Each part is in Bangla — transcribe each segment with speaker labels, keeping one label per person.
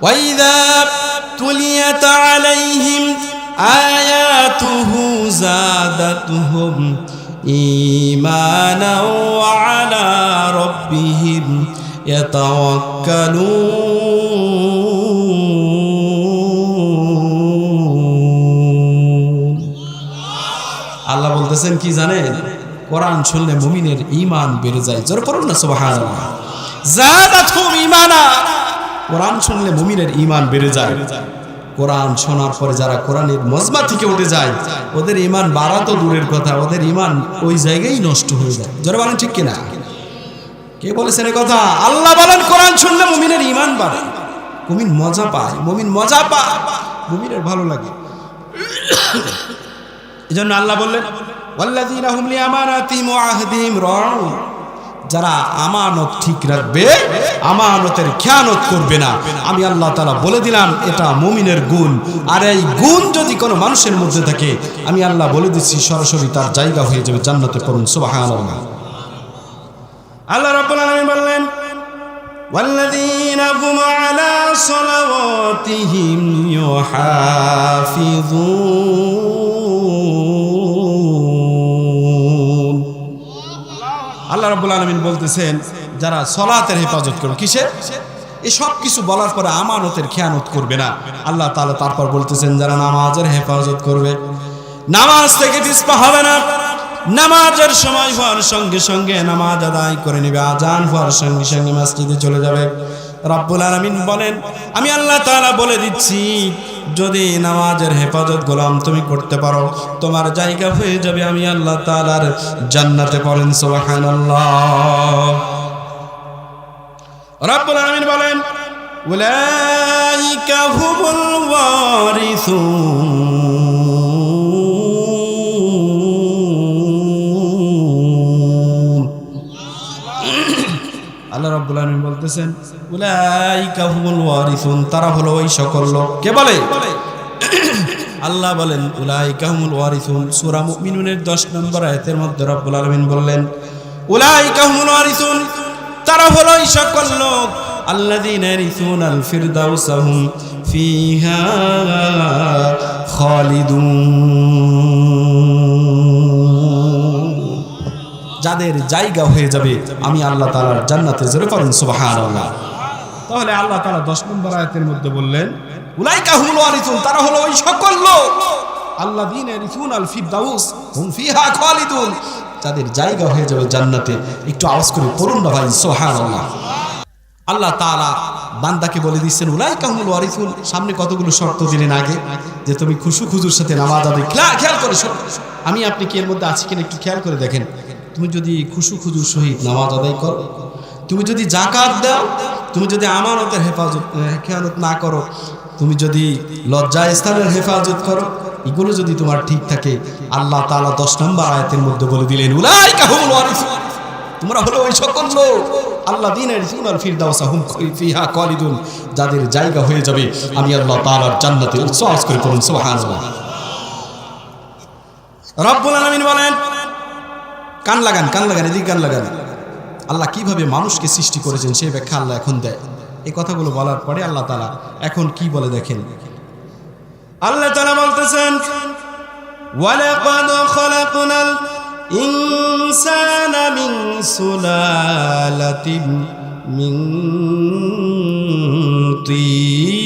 Speaker 1: وإذا تليت عليهم آياته زادتهم إيمانا وعلى ربهم يتوكلون আল্লাহ বলতেছেন কি জানেন কোরআন শুনলে মুমিনের ঈমান বেড়ে যায় জোর করুন না সুবহানাল্লাহ জাদাতহুম ঈমানা কোরআন শুনলে মুমিনের ইমান বেড়ে যায়। কোরআন শোনার পরে যারা কোরআনের মজমা থেকে উঠে যায়, ওদের ইমান বাড়া তো দূরের কথা, ওদের ইমান ওই জায়গায় নষ্ট হয়ে যায়। জোরে বলেন ঠিক কিনা? কে বলেছেন এই কথা? আল্লাহ বলেন, কোরআন শুনলে মুমিনের ইমান বাড়ে। মুমিন মজা পায়, মুমিন মজা পায়। মুমিনের ভালো লাগে। এই জন্য আল্লাহ বললেন, ওয়াল্লাযীনা হুম লিআমানাতিহিম ওয়া আহদিহিম রাউন। যারা আমানত ঠিক রাখবে আমানতের খেয়ানত করবে না আমি আল্লাহ তাআলা বলে দিলাম এটা মুমিনের গুণ আর এই গুণ যদি কোনো মানুষের মধ্যে থাকে আমি আল্লাহ বলে দিচ্ছি সরাসরি তার জায়গা হয়ে যাবে জান্নাতে পড়ুন সুবহানাল্লাহ আল্লাহ রাব্বুল আলামিন বললেন والذين هم على صلواتهم يحافظون রাব্বুল আলামিন বলতেছেন, যারা সলাতের হেফাজত করবে, কিসের? এই সব কিছু বলার পরে আমানতের খেয়ানত করবে না। আল্লাহ তাআলা তারপর বলতেছেন, যারা নামাজের হেফাজত করবে, নামাজ থেকে পিছপা হবে না। নামাজের সময় হওয়ার সঙ্গে সঙ্গে নামাজ আদায় করে নেবে, আজান হওয়ার সঙ্গে সঙ্গে মসজিদে চলে যাবে। রব্বুল আলামিন বলেন, আমি আল্লাহ তাআলা বলে দিচ্ছি যদি নামাজের হেফাজত গোলাম তুমি করতে পারো, তোমার জায়গা হয়ে যাবে আমি আল্লাহ তাআলার জান্নাতে পড়েন, সুবহানাল্লাহ। রব্বুল আলামিন বলেন আল্লাহ রাব্বুল আলামিন বলতেছেন তারা হলো ওই সকল লোক। কে বলে? আল্লাহ বলেন, উলাইকা হুমুল ওয়ারিসুন, সূরা মুমিনুনের 10 নম্বর আয়াতের মধ্যে রাব্বুল আলামিন বললেন, উলাইকা হুমুল ওয়ারিসুন, তারা হলো ওই সকল লোক। ইয়ারিসুনাল ফিরদাউসা হুম ফিহা খালিদুন। যাদের জায়গা হয়ে যাবে, আমি আল্লাহ তাআলার জান্নাতে জোরে পড়েন সুবহানাল্লাহ। তাহলে আল্লাহ তাআলা 10 নম্বর আয়াতের মধ্যে বললেন, উলাইকা হুমুল ওয়ারিসুন, তারা হলো ওই সকল লোক। আল্লাযীনা ইয়ারিসুনাল ফিরদাউস হুম ফিহা খালিদুন। যাদের জায়গা হয়ে যাবে জান্নাতে, একটু আওয়াজ করে পড়ুন না ভাই, সুবহানাল্লাহ। আল্লাহ তাআলা বান্দাকে বলে দিচ্ছেন উলাইকা হুমুল ওয়ারিসুন, সামনে কতগুলো শর্ত দিলেন আগে, যে তুমি খুশু খুজুর সাথে নামাজ আদায় খেয়াল করে আমি আপনি কি এর মধ্যে আছি কিনা একটু খেয়াল করে দেখেন? তুমি যদি খুশু খুজুর সহিত নামাজ আদায় করো, তুমি যদি জাকাত দাও তুমি যদি আমানতের হেফাজত আহ, খেয়ানত না করো তুমি যদি লজ্জা স্থানের হেফাজত করো এগুলো যদি তোমার ঠিক থাকে আল্লাহ তালা দশ নম্বর আয়াতের মধ্যে বলে দিলেন তোমরা হলো ওই সকল লোক। আল্লাহ দিনের সুনাল ফিরদাউসা হুম ফিহা খালিদুন। যাদের জায়গা হয়ে যাবে আমি আল্লাহ তাআলার জান্নাতে উচ্ছ্বাস করে পড়ুন সুবহানাল্লাহ। রব্বুল আলামিন বলেন কান লাগান কান লাগান এদিকে কান লাগান। আল্লাহ কীভাবে মানুষকে সৃষ্টি করেছেন সেই ব্যাখ্যা আল্লাহ এখন দেয়। এই কথাগুলো বলার পরে আল্লাহ তাআলা এখন কি বলে দেখেন? আল্লাহ তাআলা বলতেছেন তিন।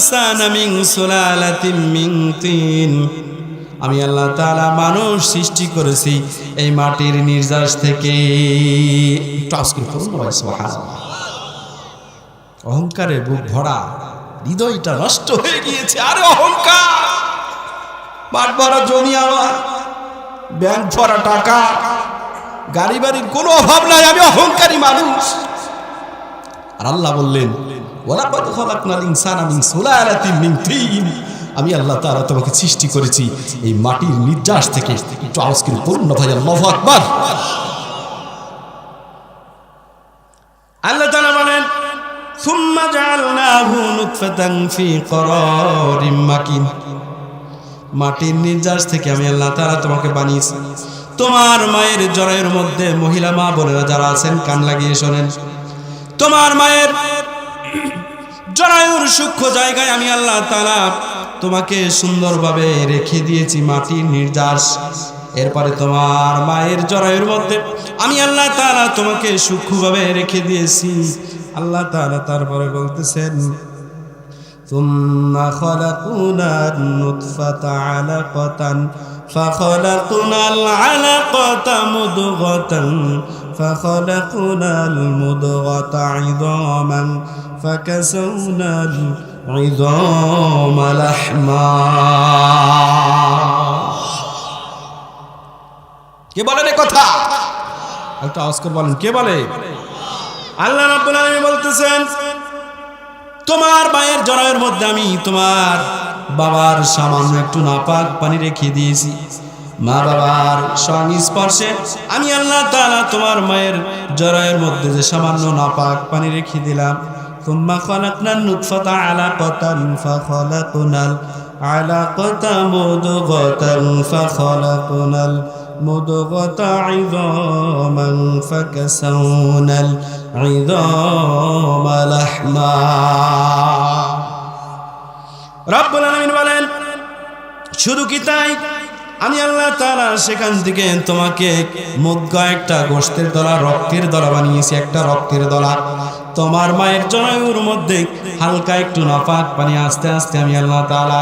Speaker 1: ইনসানা আমি আল্লাহ তাআলা মানুষ সৃষ্টি করেছি এই মাটির নির্যাস থেকে। অহংকারে বুক ভরা, হৃদয়টা নষ্ট হয়ে গিয়েছে। আরে অহংকার! মাঠ ভরা জমি আমার, ব্যাংক ভরা টাকা, গাড়ি বাড়ির কোনো অভাব নাই, আমি অহংকারী মানুষ। আর আল্লাহ বললেন ওয়ালাকাদ খালাকনাল ইনসানা মিন সুলালাতিন মিন তিন আমি আল্লাহ তাআলা তোমাকে সৃষ্টি করেছি এই মাটির নির্যাস থেকে। একটু পড়ুন ভাই, আল্লাহু আকবার। আল্লাহ তাআলা বলেন, সুম্মা জাআলনাহু নুতফাতান ফি মাকিন। মাটির নির্যাস থেকে আমি আল্লাহ তাআলা তোমাকে বানিয়েছি। তোমার মায়ের জরায়ুর মধ্যে মহিলা মা বোনেরা যারা আছেন, কান লাগিয়ে শোনেন। তোমার মায়ের জরায়ুর সূক্ষ্ম জায়গায় আমি আল্লাহ তাআলা তোমাকে সুন্দরভাবে রেখে দিয়েছি মাটির নির্যাস এরপরে তোমার মায়ের জরায়ুর মধ্যে আমি আল্লাহ তাআলা তোমাকে সূক্ষ্মভাবে রেখে দিয়েছি আল্লাহ তাআলা তারপরে বলতেছেন ثم خلقنا النطفة علقة فخلقنا العلقة مضغة فخلقنا المضغة عظاما فكسونا العظام لحما কে বলেন এ কথা একটা আওয়াজ করে বলেন কে বলে আল্লাহ রাব্বুল আলামিন বলতেছেন তোমার মায়ের জরায়ের মধ্যে আমি তোমার বাবার সামান্য একটু নাপাক পানি রেখে দিয়েছি মা বাবার সংস্পর্শে আমি আল্লাহ তাআলা তোমার মায়ের জরায়ের মধ্যে যে সামান্য নাপাক পানি রেখে দিলাম ثم خلقنا النطفة علقة فخلقنا العلقة مضغة فخلقنا المضغة عظاما فكسونا العظام لحما রব্বুল আলামিন বলেন শুধু কি তাই আমি আল্লাহ তাআলা সেখান থেকে তোমাকে মুদ্গা একটা গোশতের দলা, রক্তের দলা বানিয়েছি, একটা রক্তের দলা। তোমার মায়ের জরায়ুর মধ্যে হালকা একটু নাপাক পানি, আস্তে আস্তে আমি আল্লাহ তালা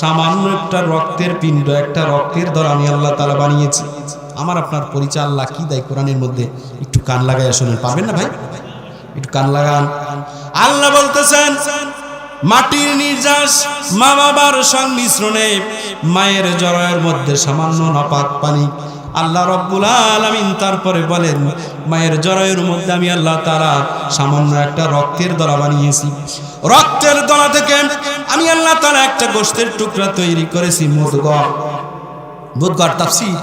Speaker 1: সামান্য একটা রক্তের পিণ্ড, একটা রক্তের দলা আমি আল্লাহ তালা বানিয়েছি। আমার আপনার পরিচয় আল্লাহ কি দেয় কোরআনের মধ্যে? একটু কান লাগাই শুনেন, পারবেন না ভাই? একটু কান লাগান। আল্লাহ বলতেছেন মাটির নির্যাস মা বাবার সংমিশ্রণে মায়ের জরায়ের মধ্যে সামান্য নাপাক পানি। আল্লাহ রব্বুল আলামিন তারপরে বলেন, মায়ের জরায়ুর মধ্যে আমি আল্লাহ তারা সামান্য একটা রক্তের দলা বানিয়েছি। রক্তের দলা থেকে আমি আল্লাহ তারা একটা গোষ্ঠের টুকরা তৈরি করেছি মুদগা মুদগার তাফসীর।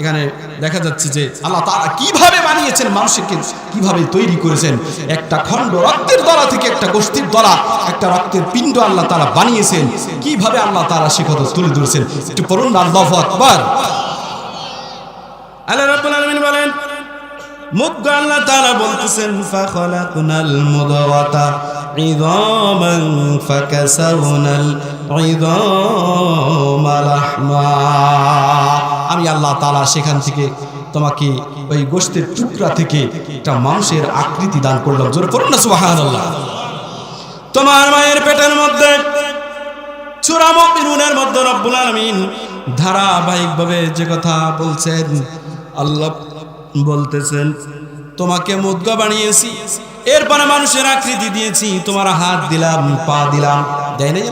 Speaker 1: এখানে দেখা যাচ্ছে যে আল্লাহ তারা কীভাবে বানিয়েছেন মানুষকে, কীভাবে তৈরি করেছেন। একটা খণ্ড রক্তের দলা থেকে একটা গোষ্ঠীর দলা, একটা রক্তের পিণ্ড আল্লাহ তারা বানিয়েছেন। কীভাবে আল্লাহ তারা সে কথা তুলে ধরেছেন, একটু পড়ুন আল্লাহু আকবার। আল্লাহ বলেন আমি আল্লাহ তালা সেখান থেকে তোমাকে ওই গোশতের টুকরা থেকে একটা মানুষের আকৃতি দান করলাম। জোরে পড়ুন না, সুবহানাল্লাহ। তোমার মায়ের পেটের মধ্যে মুমিনুনের মধ্যে রব্বুল আলামিন ধারাবাহিকভাবে যে কথা বলছেন, আল্লাহ বলতেছেন, তোমাকে মুদ্গা বানিয়েছি, এরপরে মানুষের আকৃতি দিয়েছি, তোমার হাত দিলাম, পা দিলাম। দেয় নাই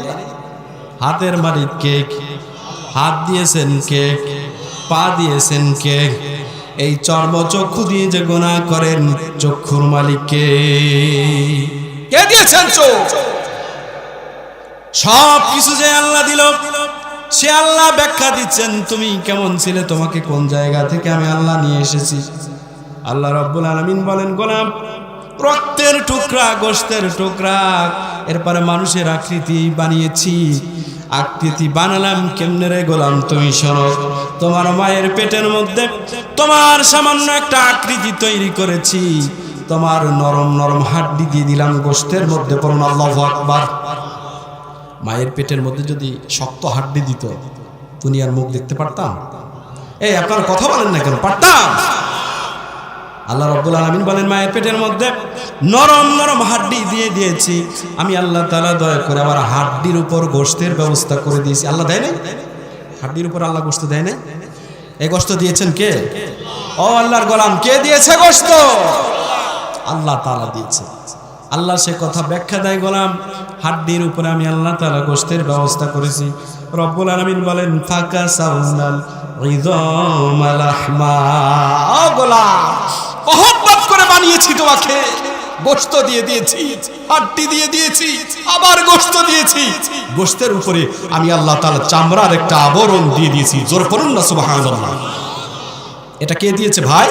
Speaker 1: হাতের মালিক কে? হাত দিয়েছেন কে? পা দিয়েছেন কে? এই চর্ম চক্ষু দিয়ে যে গোনা করেন চক্ষুর মালিক কে কে দিয়েছেন চোখ? সব কিছু যে আল্লাহ দিল, সে আল্লাহ ব্যাখ্যা দিচ্ছেন, তুমি কেমন ছিলে? তোমাকে কোন জায়গা থেকে আমি আল্লাহ নিয়ে এসেছি? আল্লাহ রব্বুল আলমিন বলেন, গোলাম, রক্তের টুকরা গোস্তের টুকরা, এরপরে মানুষের আকৃতি বানিয়েছি। আকৃতি বানালাম কেমনে রে গোলাম? তুমি শোনো। তোমার মায়ের পেটের মধ্যে তোমার সামান্য একটা আকৃতি তৈরি করেছি। তোমার নরম নরম হাড্ডি দিয়ে দিলাম গোস্তের মধ্যে পড়ুন, আল্লাহ আকবার। মায়ের পেটের মধ্যে যদি শক্ত হাড্ডি দিত, দুনিয়ার মুখ দেখতে পারতাম? এই, আপনার কথা বলেন না কেন? পারতাম। আল্লাহ রব্বুল আলমিন বলেন, মায়ের পেটের মধ্যে নরম নরম হাড্ডি দিয়ে দিয়েছি। আমি আল্লাহ তালা দয়া করে আমার হাড্ডির উপর গোস্তের ব্যবস্থা করে দিয়েছি। আল্লাহ দেয় নাই? হাড্ডির উপর আল্লাহ গোস্ত দেয় নাই এই গোস্ত দিয়েছেন কে? ও আল্লাহর গোলাম, কে দিয়েছে গোস্ত আল্লাহ তালা দিয়েছে। আল্লাহ সে কথা ব্যাখ্যা দেয়, গোলাম, হাড্ডির উপরে আমি আল্লাহ তালা গোস্তের ব্যবস্থা করেছি। রব্বুল আলমিন বলেন, ফাঁকা সাউনাল গোলাম, মহব্বত করে বানিয়েছি তোমাকে। গোস্ত দিয়ে দিয়েছি হাড্ডি দিয়ে দিয়েছি আবার গোস্ত দিয়েছি গোস্তের উপরে আমি আল্লাহ তাআলা চামড়ার একটা আবরণ দিয়ে দিয়েছি জোর করুন না সুবহানাল্লাহ এটা কে দিয়েছে ভাই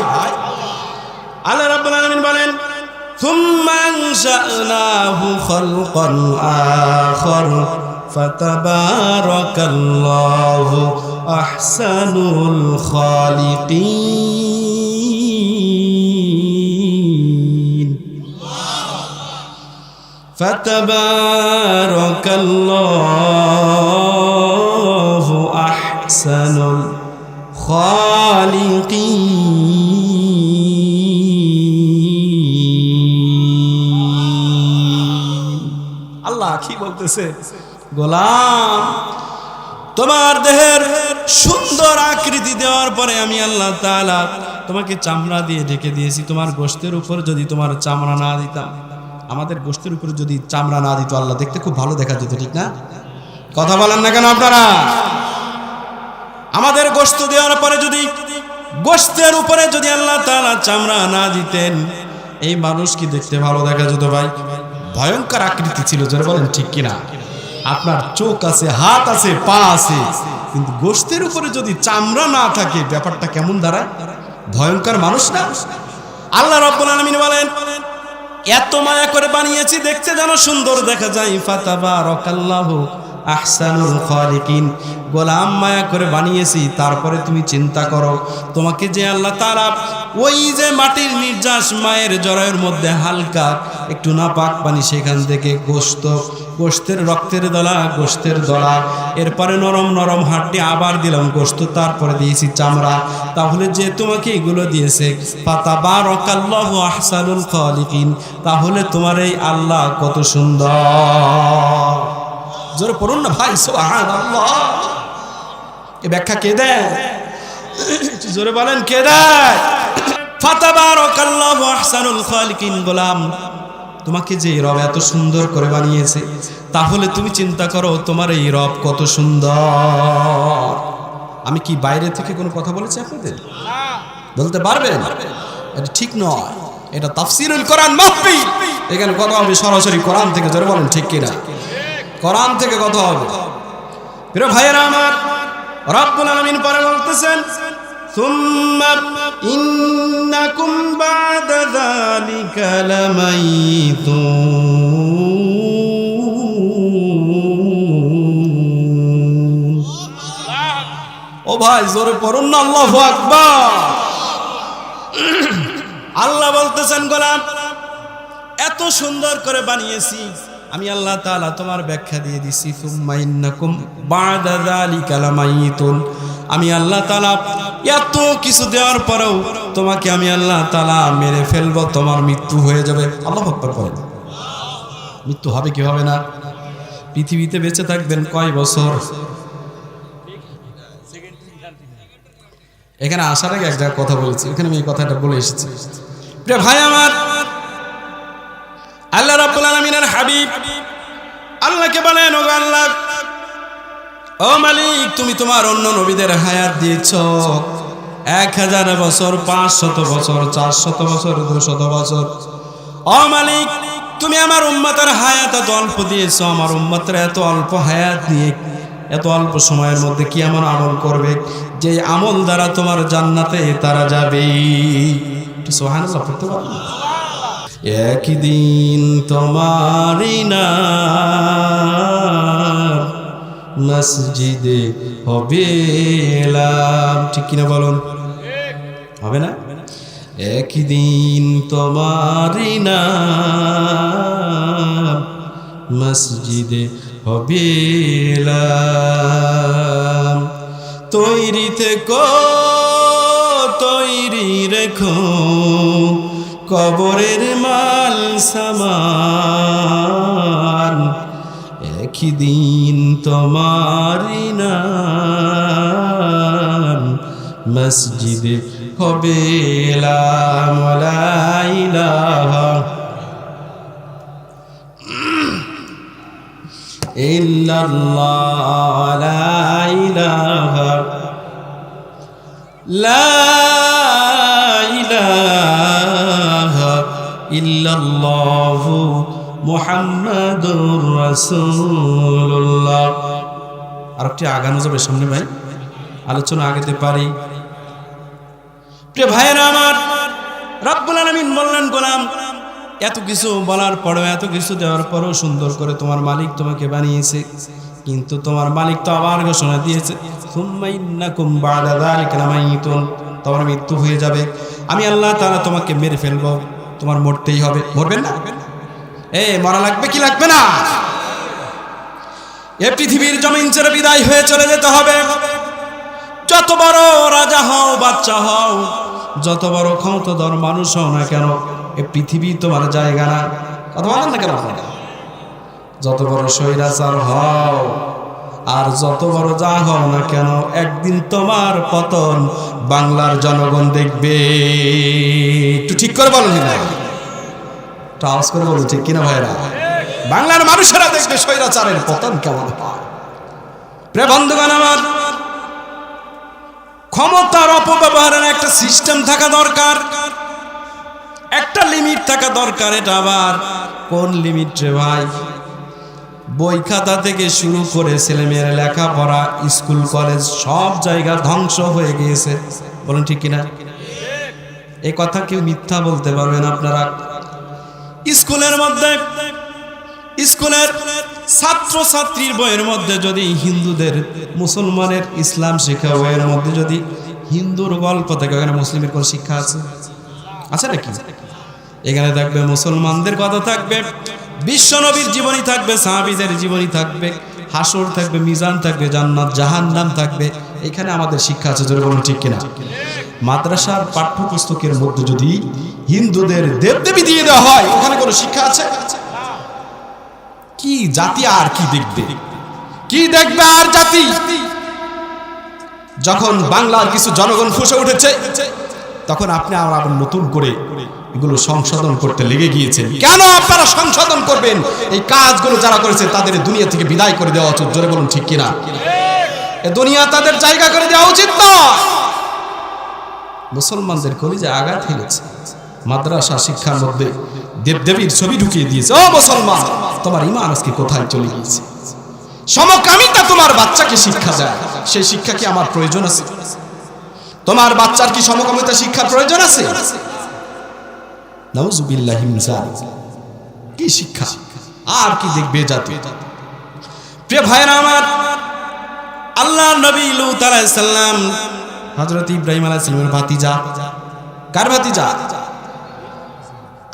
Speaker 1: আল্লাহ রাব্বুল আলামিন বলেন ثم أنشأناه خلقا آخر فتبارك الله أحسن الخالقين فتبارك الله أحسن الخالقين আল্লাহ কি বলতেছে গোলাম তোমার দেহের সুন্দর আকৃতি দেওয়ার পরে আমি আল্লাহ তাআলা তোমাকে চামড়া দিয়ে ঢেকে দিয়েছি তোমার গোশতের উপর যদি তোমার চামড়া না দিতাম আমাদের গোশতের উপরে যদি চামড়া না দিত, আল্লাহ দেখতে খুব ভালো দেখা যেত, ঠিক না? কথা বলেন না কেন আপনারা? আমাদের গোশত দেওয়ার পরে যদি গোশতের উপরে যদি আল্লাহ তাআলা চামড়া না দিতেন, এই মানুষ কি দেখতে ভালো দেখা যেত ভাই? ভয়ঙ্কর আকৃতি ছিল যারা বলেন ঠিক কিনা? আপনার চোখ আছে, হাত আছে, পা আছে, কিন্তু গোশতের উপরে যদি চামড়া না থাকে, ব্যাপারটা কেমন দাঁড়ায়? ভয়ঙ্কর মানুষ না? আল্লাহ রব্বুল আলামিন বলেন এত মায়া করে বানিয়েছি দেখতে যেন সুন্দর দেখা যায়। ফাতাবারাকাল্লাহু। আহসানুল খালিকিন। গোলাম মায়া করে বানিয়েছি, তারপরে তুমি চিন্তা করো। তোমাকে যে আল্লাহ তাআলা ওই যে মাটির নির্যাস মায়ের জরায়ের মধ্যে হালকা, একটু না পাক পানি সেখান থেকে গোস্ত গোস্তের রক্তের দলা গোস্তের দলা। এরপরে নরম নরম হাড্ডি আবার দিলাম গোস্ত তারপরে দিয়েছি চামড়া। তাহলে যে তোমাকে এগুলো দিয়েছে পাতা বা রকাল্লাহ আহসানুল খালিকিন। তাহলে তোমার এই আল্লাহ কত সুন্দর। জোরে পড়ুন না ভাই এ ব্যাখ্যা কে দেয়? জোরে বলেন, কে দেয়? তোমাকে যে রব এত সুন্দর করে বানিয়েছে, তাহলে তুমি চিন্তা করো তোমার এই রব কত সুন্দর। আমি কি বাইরে থেকে কোনো কথা বলেছি আপনাদের? বলতে পারবেন? এটা ঠিক নয়। এটা তাফসিরুল কোরআন মাহফিল এখানে কথা হবে সরাসরি কোরআন থেকে, জোরে বলেন, ঠিক কিনা? কোরআন থেকে কথা হবে প্রিয় ভাইয়েরা আমার রব্বুল আলামিন পরে বলতেছেন ثم إنكم بعد ذلك لميتون ও ভাই জোরে পড়ুন না আল্লাহু আকবার আল্লাহ বলতেছেন গোলাম এত সুন্দর করে বানিয়েছি আমি আল্লাহ তাআলা তোমার ব্যাখ্যা দিয়ে দিছি আমি আল্লাহ তাআলা এত কিছু দেওয়ার পরেও তোমাকে আমি আল্লাহ তাআলা মেরে ফেলব, তোমার মৃত্যু হয়ে যাবে। আল্লাহ বলেন। মৃত্যু হবে কি হবে না? পৃথিবীতে বেঁচে থাকবেন কয় বছর? এখানে আসার আগে এক জায়গায় কথা বলেছি, এখানে আমি এই কথাটা বলে এসেছি। ভাই আমার, আল্লাহ আলামিনের হাবিব। আল্লাহকে বলেন ও আল্লাহ, ও মালিক, তুমি তোমার অন্য নবীদের হায়াত দিয়েছ। এক হাজার বছর পাঁচ শত বছর চার শত বছর, দুশত বছর। ও মালিক, তুমি আমার উম্মতের হায়াত এত অল্প দিয়েছ, আমার উম্মতের এত অল্প হায়াত দিয়ে এত অল্প সময়ের মধ্যে কি এমন আমল করবে? যে আমল দ্বারা তোমার জান্নাতে তারা যাবে। পড়তে পারবে একদিন তোমারি না মসজিদে হবে ঠিক কিনা বলুন? হবে না? একদিন তোমারি না মসজিদে হবে তৈরিতে তৈরি থেকো তৈরি রেখো কবরের মাল সামান। একই দিন তোমারি নাম মসজিদে হবে ইল্লাল্লাহ লা ইলাহা। লা ইলাহা ইল্লাল্লাহু মুহাম্মাদুর রাসূলুল্লাহ। আরেকটি আগানো যাবে সামনে ভাই, আলোচনা আগাতে পারি। প্রিয় ভাইয়েরা আমার, রব্বুল আলামিন বললেন, গোলাম, এত কিছু বলার পরেও, এত কিছু দেওয়ার পরেও সুন্দর করে তোমার মালিক তোমাকে বানিয়েছে। কিন্তু তোমার মালিক তো আবার ঘোষণা দিয়েছে তোমার মৃত্যু হয়ে যাবে। আমি আল্লাহ তাআলা তোমাকে মেরে ফেলব। তোমার মরতেই হবে। মরবেন না? এ, মরা লাগবে কি লাগবে না? এ পৃথিবীর জমিন ছেড়ে বিদায় হয়ে চলে যেতে হবে। যত বড় রাজা হও, বাচ্চা হও, যত বড় ক্ষমতাধর মানুষ হও না কেন, এ পৃথিবী তোমার জায়গা না। কথা বলেন না কেন যত বড় স্বৈরাচার হও আর যত বড় যা হও না কেন, একদিন তোমার পতন বাংলার জনগণ দেখবে। একটু ঠিক করে বলো করে বলুন ঠিক কিনা ভাইরা বাংলার মানুষেরা দেখবে স্বৈরাচারের পতন কেমন আমার, ক্ষমতার অপব্যবহারের একটা সিস্টেম থাকা দরকার। একটা লিমিট থাকা দরকার, এটা আবার কোন লিমিট রে ভাই? বই খাতা থেকে শুরু করে ছেলেমেয়েরা লেখাপড়া, স্কুল, কলেজ সব জায়গা ধ্বংস হয়ে গিয়েছে। বলুন ঠিক কিনা? এ কথা কেউ মিথ্যা বলতে পারবেন আপনারা। স্কুলের মধ্যে, স্কুলের ছাত্র ছাত্রীর বইয়ের মধ্যে যদি হিন্দুদের, মুসলমানের, ইসলাম শিক্ষা বইয়ের মধ্যে যদি হিন্দুর গল্প থাকে, ওখানে মুসলিমের কোন শিক্ষা আছে? আছে নাকি? এখানে থাকবে মুসলমানদের কথা থাকবে। বিশ্ব নবীর জীবনী থাকবে, সাহাবিদের জীবনী থাকবে, হাসর থাকবে, মিজান থাকবে, জান্নাত, জাহান্নাম থাকবে। এখানে আমাদের শিক্ষা আছে, জোরে বলুন ঠিক কিনা? মাদ্রাসার পাঠ্যপুস্তকের মধ্যে যদি হিন্দুদের দেবদেবী দিয়ে দেওয়া হয়, ওখানে কোনো শিক্ষা আছে? কি জাতি আর কি দেখবে? কি দেখবে আর জাতি? যখন বাংলার কিছু জনগণ ফুসে উঠেছে, তখন আপনি আবার নতুন করে এগুলো সংশোধন করতে লেগে গিয়েছেন কেন আপনারা সংশোধন করবেন? এই কাজগুলো যারা করেছে, তাদের দুনিয়া থেকে বিদায় করে দেওয়া উচিত। জোরে বলুন, ঠিক কিনা? এ দুনিয়া তাদের জায়গা করে দেওয়া উচিত না। মুসলমানদের কলিজে আঘাত হেলেছে মাদ্রাসা শিক্ষার মধ্যে দেবদেবীর ছবি ঢুকিয়ে দিয়েছে। ও মুসলমান, তোমার ইমান আজকে কোথায় চলে গিয়েছে? সমকামিতা তোমার বাচ্চাকে শিক্ষা দেয়। সেই শিক্ষা কি আমার প্রয়োজন আছে? তোমার বাচ্চার কি সমকামিতা শিক্ষার প্রয়োজন আছে? মিন যালিক। কি শিক্ষা? আর কি দেখবে জাতি? প্রিয় ভাইরা আমার আল্লাহ নবী লূত আলাইহিস সালাম, হযরত ইব্রাহিম আলাইহিস সালামের ভাতিজা। কার ভাতিজা?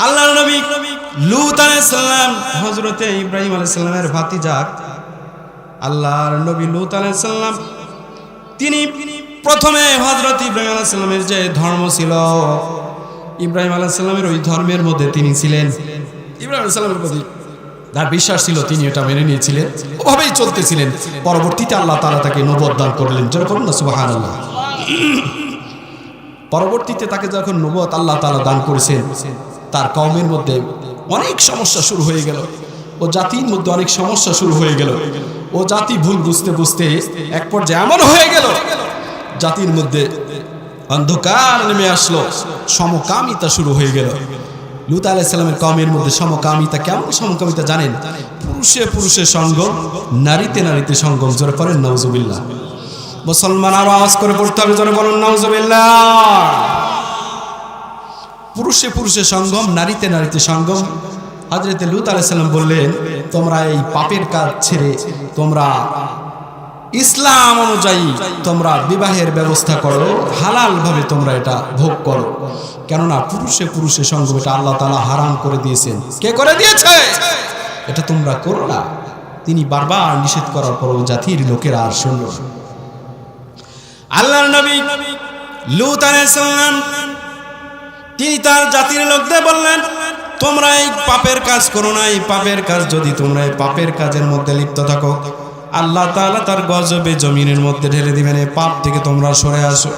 Speaker 1: আল্লাহ নবী লূত আলাইহিস সালাম, হযরত ইব্রাহিম আলাইহিস সালামের ভাতিজা। আল্লাহর নবী লূত আলাইহিস সালাম, তিনি প্রথমে হযরত ইব্রাহিম আলাইহিস যে ধর্ম ছিল ইব্রাহিম আলাইহিস সালামের ওই ধর্মের মধ্যে তিনি ছিলেন। ইব্রাহিম আলাইহিস প্রতি তার বিশ্বাস ছিল, তিনি এটা মেনে নিয়েছিলেন, ওভাবেই চলতেছিলেন। পরবর্তীতে আল্লাহ তারা তাকে নবদ দান করলেন। করুন না, সুবহানাল্লাহ। পরবর্তীতে তাকে যখন নবত আল্লাহ তাআলা দান করেছেন, তার কওমের মধ্যে অনেক সমস্যা শুরু হয়ে গেল। ও জাতির মধ্যে অনেক সমস্যা শুরু হয়ে গেল। ও জাতি ভুল বুঝতে বুঝতে এক পর্যায়ে এমন হয়ে গেল, জাতির মধ্যে অন্ধকার নেমে আসলো। সমকামিতা শুরু হয়ে গেল। লুত আলাইসাল্লামের কমের মধ্যে সমকামিতা কেমন সমকামিতা জানেন? পুরুষে পুরুষে সঙ্গম, নারীতে নারীতে সঙ্গম। জোরে করেন নওজুবিল্লাহ মুসলমান আওয়াজ করে পড়তে হবে, জোরে বলুন নওজুবিল্লাহ পুরুষে পুরুষে সঙ্গম, নারীতে নারীতে সঙ্গম। হজরতে লুত আলাইসাল্লাম বললেন, তোমরা এই পাপের কাজ ছেড়ে তোমরা ইসলাম অনুযায়ী তোমরা বিবাহের ব্যবস্থা করো হালাল ভাবে তোমরা এটা ভোগ করো। কেননা পুরুষে পুরুষে সঙ্গম এটা আল্লাহ তালা হারাম করে দিয়েছেন। কে করে দিয়েছে? এটা তোমরা করো না। তিনি বারবার নিষেধ করার পরও জাতির লোকেরা আর শুনল। আল্লাহর নবী লুত তিনি তার জাতির লোকদের বললেন, তোমরা এই পাপের কাজ করো না, এই পাপের কাজ যদি তোমরা এই পাপের কাজের মধ্যে লিপ্ত থাকো আল্লাহ তাআলা তার গজবে জমিনের মধ্যে ঢেলে দিবেন এই পাপ থেকে তোমরা সরে আসো।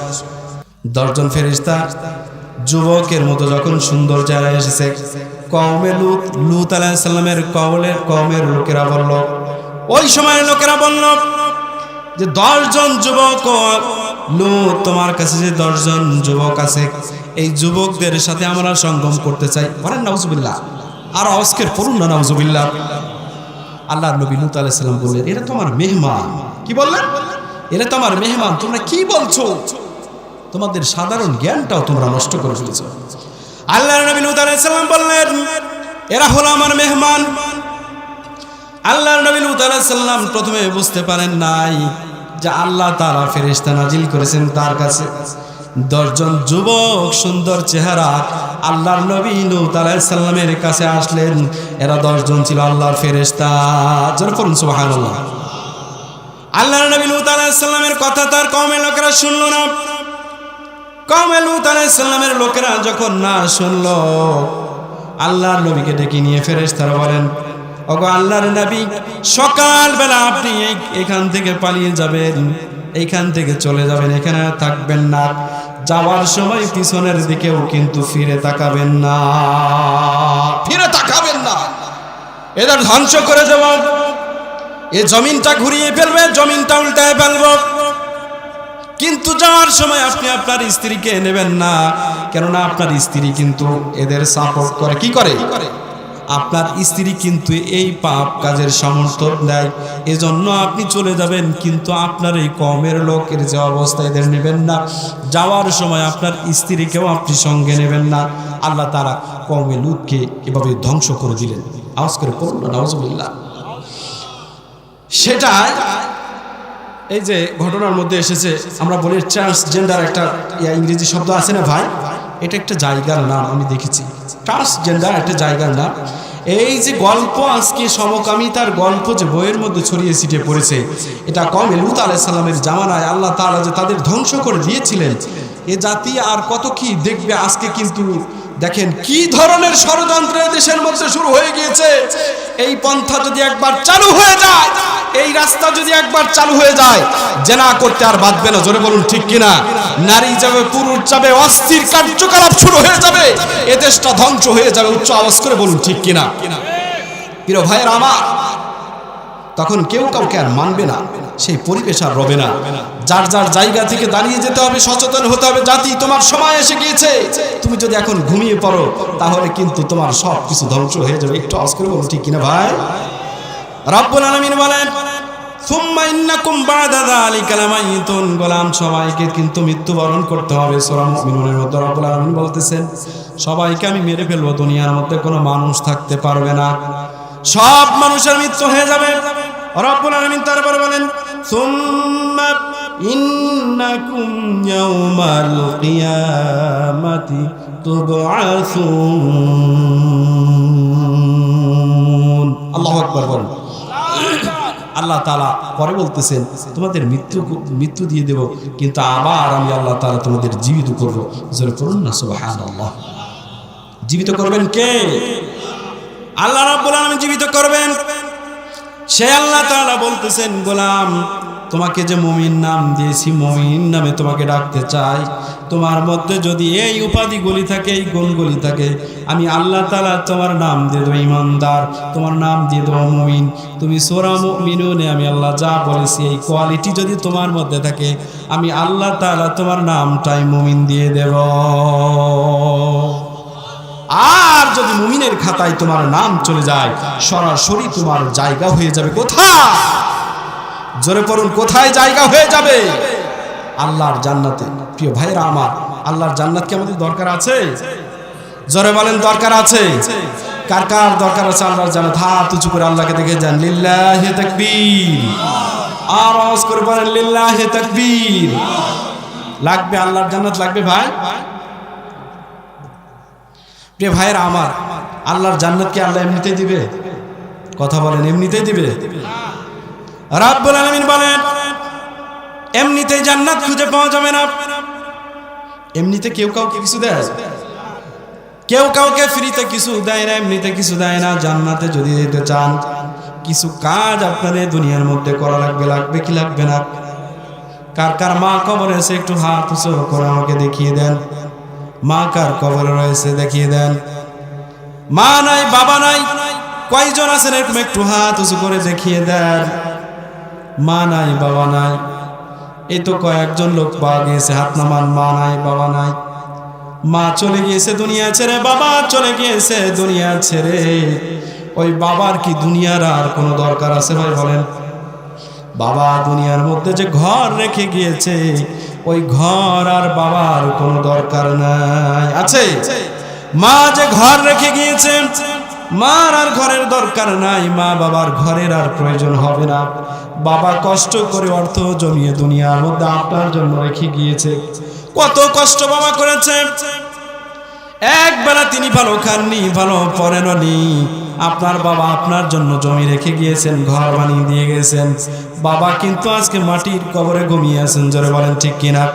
Speaker 1: দশজন ফেরেশতা যুবকের মতো যখন সুন্দর জায়গায় এসেছে, কওমে লুত লুত আলাইহিস সালামের কওলের কওমের লোকেরা বলল, ওই সময়ের লোকেরা বলল যে দশজন যুবক লুত, তোমার কাছে যে দশজন যুবক আছে, এই যুবকদের সাথে আমরা সঙ্গম করতে চাই। বলেন, নাউজুবিল্লাহ। আর অস্কের পড়ুন না, নাউজুবিল্লাহ। আল্লাহ নবী লুত আলাইহিস সালাম বললেন, এরা তোমার মেহমান। কি বললেন? এরা তোমার মেহমান, তোমরা কি বলছো? তোমাদের সাধারণ জ্ঞানটাও তোমরা নষ্ট করে ফেলেছো। আল্লাহ নবী লুত আলাইহিস সালাম বললেন, এরা হলো আমার মেহমান। আল্লাহ নবী লুত আলাইসাল্লাম প্রথমে বুঝতে পারেন নাই যে আল্লাহ তারা ফেরেশতা নাজিল করেছেন তার কাছে। দশজন যুবক সুন্দর চেহারা। আল্লাহর নবী লুত আলাইহিস সালামের কাছে আসলেন। এরা দশজন ছিল আল্লাহর ফেরেশতা। জোর করুন সুবহানাল্লাহ। আল্লাহর নবী লুত আলাইহিস সালামের কথা তার কমে লোকেরা শুনলো না। কমে লুত আলাইহিস সালামের লোকেরা যখন না শুনলো, আল্লাহর নবীকে ডেকে নিয়ে ফেরেশতারা বলেন ওগো আল্লাহর নবী, সকালবেলা আপনি এখান থেকে পালিয়ে যাবেন, এইখান থেকে চলে যাবেন, এখানে থাকবেন না। যাওয়ার সময় পিছনের দিকেও কিন্তু ফিরে তাকাবেন না। ফিরে তাকাবেন না। এদের ধ্বংস করে দেব। এ জমিনটা ঘুরিয়ে ফেলবে, জমিনটা উল্টায় ফেলব। কিন্তু যাওয়ার সময় আপনি আপনার স্ত্রীকে নেবেন না, কেননা আপনার স্ত্রী কিন্তু এদের সাপোর্ট করে। কি করে? আপনার স্ত্রী কিন্তু এই পাপ কাজের সমর্থন দেয়। এজন্য আপনি চলে যাবেন, কিন্তু আপনার এই কমের লোকের যে অবস্থা এদের নেবেন না। যাওয়ার সময় আপনার স্ত্রীকেও আপনি সঙ্গে নেবেন না। আল্লাহ তারা কমে লুটকে এভাবে ধ্বংস করে দিলেন। আওয়াজ করে সেটা এই যে ঘটনার মধ্যে এসেছে, আমরা বলি ট্রান্সজেন্ডার একটা ইংরেজি শব্দ আছে না ভাই? এটা একটা জায়গার নাম, আমি দেখেছি। ট্রান্সজেন্ডার একটা জায়গার নাম এই যে গল্প আজকে সমকামিতার গল্প যে বইয়ের মধ্যে ছড়িয়ে ছিটে পড়েছে, এটা কম লুত আলাইসাল্লামের জামানায় আল্লাহ তালা যে তাদের ধ্বংস করে দিয়েছিলেন, এ জাতি আর কত কি দেখবে আজকে কিন্তু দেখেন কি ধরনের ষড়যন্ত্র দেশের মধ্যে শুরু হয়ে গিয়েছে। এই পন্থা যদি একবার চালু হয়ে যায়, এই রাস্তা যদি একবার চালু হয়ে যায়, জেনা করতে আর বাঁধবে না। জোরে বলুন, ঠিক কিনা? নারী যাবে, পুরুষ যাবে, অস্থির কার্যকলাপ শুরু হয়ে যাবে। এ দেশটা ধ্বংস হয়ে যাবে, উচ্চ আওয়াজ করে বলুন, ঠিক কিনা? প্রিয় ভাইয়ের আমার, তখন কেউ কাউকে আর মানবে না, সেই পরিবেশ আর রবে না। যার যার জায়গা থেকে দাঁড়িয়ে যেতে হবে, সচেতন হতে হবে। জাতি তোমার সময় এসে গিয়েছে। তুমি যদি এখন ঘুমিয়ে পড়ো, তাহলে কিন্তু তোমার সব কিছু ধ্বংস হয়ে যাবে। একটু আওয়াজ করে ঠিক কিনা ভাই? রব্বুল আলামিন বলেন গোলাম সবাইকে কিন্তু মৃত্যুবরণ করতে সবাইকে আমি মেরে ফেলব, দুনিয়ার মধ্যে কোনো মানুষ থাকতে পারবে না। সব মানুষের মৃত্যু হয়ে যাবে। তারপর বলেন ইন্নাকুম ইয়াউমাল কিয়ামাতি তুবআসুন। আল্লাহু আকবার বলেন আল্লাহ তালা পরে বলতেছেন, তোমাদের মৃত্যু মৃত্যু দিয়ে দেব, কিন্তু আবার আমি আল্লাহ তালা তোমাদের জীবিত করব। জোরে করুন না সুবহান আল্লাহ জীবিত করবেন কে? আল্লাহ রাব্বুল আলামিন জীবিত করবেন। সে আল্লাহ তাআলা বলতেছেন, গোলাম তোমাকে যে মুমিন নাম দিয়েছি, মুমিন নামে তোমাকে ডাকতে চাই। তোমার মধ্যে যদি এই উপাধিগুলি থাকে, এই গুণগুলি থাকে, আমি আল্লাহ তাআলা তোমার নাম দিয়ে দেবো ইমানদার, তোমার নাম দিয়ে দেবো মুমিন। তুমি সোরা মুমিনুনে আমি আল্লাহ যা বলেছি, এই কোয়ালিটি যদি তোমার মধ্যে থাকে, আমি আল্লাহ তাআলা তোমার নামটাই মমিন দিয়ে দেব। আর যদি মুমিনের খাতায় তোমার নাম চলে যায়, সরাসরি তোমার জায়গা হয়ে যাবে কোথায়? জোরে পড়ুন, কোথায় জায়গা হয়ে যাবে? আল্লাহর জান্নাতে। প্রিয় ভাইরা আমার, আল্লাহর জান্নাত কি আমাদের দরকার আছে? জোরে বলেন, দরকার আছে। কার কার দরকার আছে আল্লাহর জান্নাত? হাত উঁচু করে আল্লাহকে দেখে যান। লিল্লাহি তাকবীর। আর আওয়াজ করে বলেন, লিল্লাহি তাকবীর। লাগবে আল্লাহর জান্নাত, লাগবে ভাই? প্রিয় ভাইয়েরা আমার, আল্লাহর জান্নাতকে আল্লাহ এমনিতেই দিবে? কথা বলেন, এমনিতেই দিবে? রাব্বুল আলামিন বলেন, এমনিতেই জান্নাত খুঁজে পাওয়া যাবে না। এমনিতে কেউ কাউকে কিছু দেয় কেউ কাউকে ফ্রিতে কিছু দেয় না, এমনিতে কিছু দেয় না। জান্নাতে যদি যেতে চান, কিছু কাজ আপনাদের দুনিয়ার মধ্যে করা লাগবে লাগবে কি লাগবে না? কার কার মা কবর এসে একটু হাত উঁচু করে আমাকে দেখিয়ে দেন। মা কার কবরে রয়েছে দেখিয়ে দেন। মা নাই, বাবা নাই, কয়জন আছেন এরকম একটু হাত উঁচু করে দেখিয়ে দেন? মা নাই, বাবা নাই। এই তো কয়েকজন লোক পাওয়া গিয়েছে, হাত নামান, মা নাই, বাবা নাই। মা চলে গিয়েছে দুনিয়া ছেড়ে, বাবা চলে গিয়েছে দুনিয়া ছেড়ে। ওই বাবার কি দুনিয়ার আর কোনো দরকার আছে ভাই বলেন? বাবা দুনিয়ার মধ্যে যে ঘর রেখে গিয়েছে, ওই ঘর আর বাবার কোনো দরকার নাই। আছে? মা যে ঘর রেখে গিয়েছে মার আর ঘরের দরকার নাই, মা বাবার ঘরের আর প্রয়োজন হবে না। বাবা কষ্ট করে অর্থ জমিয়ে দুনিয়ার মধ্যে আপনার জন্য রেখে গিয়েছে। কত কষ্ট বাবা করেছে। একবেলা তিনি ভালো খাননি, ভালো পরেননি। আপনার বাবা আপনার জন্য জমি রেখে গিয়েছেন, ঘর বানিয়ে দিয়ে গেছেন। বাবা কিন্তু আজকে মাটির কবরে ঘুমিয়ে আছেন, জোরে বলেন ঠিক কিনা?